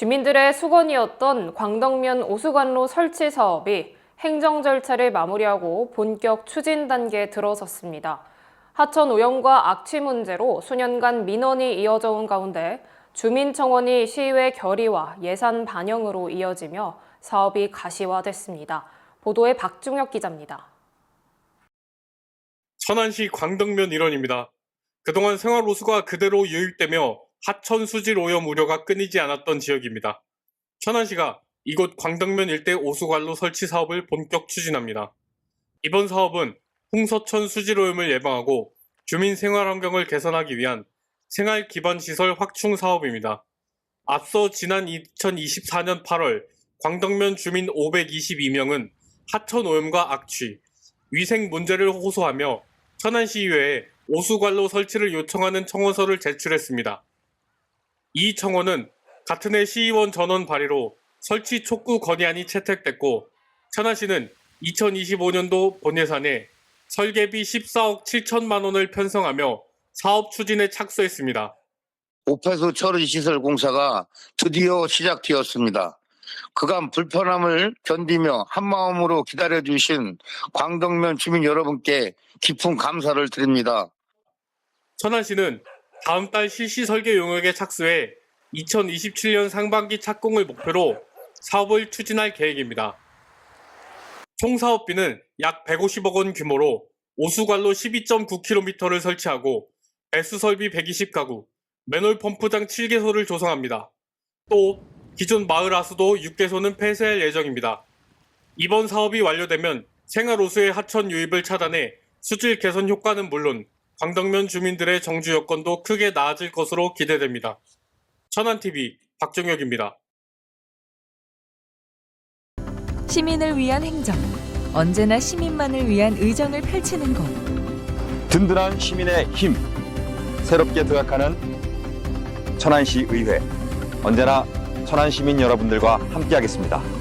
주민들의 수건이었던 광덕면 오수관로 설치 사업이 행정 절차를 마무리하고 본격 추진 단계에 들어섰습니다. 하천 오염과 악취 문제로 수년간 민원이 이어져 온 가운데 주민청원이 시의회 결의와 예산 반영으로 이어지며 사업이 가시화됐습니다. 보도에 박중혁 기자입니다. 천안시 광덕면 일원입니다. 그동안 생활호수가 그대로 유입되며 하천 수질 오염 우려가 끊이지 않았던 지역입니다. 천안시가 이곳 광덕면 일대 오수관로 설치 사업을 본격 추진합니다. 이번 사업은 홍서천 수질 오염을 예방하고 주민 생활 환경을 개선하기 위한 생활 기반 시설 확충 사업입니다. 앞서 지난 2024년 8월 광덕면 주민 522명은 하천 오염과 악취, 위생 문제를 호소하며 천안시의회에 오수관로 설치를 요청하는 청원서를 제출했습니다. 이 청원은 같은 해 시의원 전원 발의로 설치 촉구 건의안이 채택됐고 천안시는 2025년도 본예산에 설계비 14억 7천만 원을 편성하며 사업 추진에 착수했습니다. 오폐수 처리 시설 공사가 드디어 시작되었습니다. 그간 불편함을 견디며 한마음으로 기다려주신 광덕면 주민 여러분께 깊은 감사를 드립니다. 천안시는 다음 달 실시 설계 용역에 착수해 2027년 상반기 착공을 목표로 사업을 추진할 계획입니다. 총 사업비는 약 150억 원 규모로 오수관로 12.9km를 설치하고 배수 설비 120가구, 맨홀 펌프장 7개소를 조성합니다. 또 기존 마을 하수도 6개소는 폐쇄할 예정입니다. 이번 사업이 완료되면 생활호수의 하천 유입을 차단해 수질 개선 효과는 물론 광덕면 주민들의 정주 여건도 크게 나아질 것으로 기대됩니다. 천안TV 박정혁입니다. 시민을 위한 행정, 언제나 시민만을 위한 의정을 펼치는 곳. 든든한 시민의 힘 새롭게 도약하는 천안시 의회 언제나 천안 시민 여러분들과 함께하겠습니다.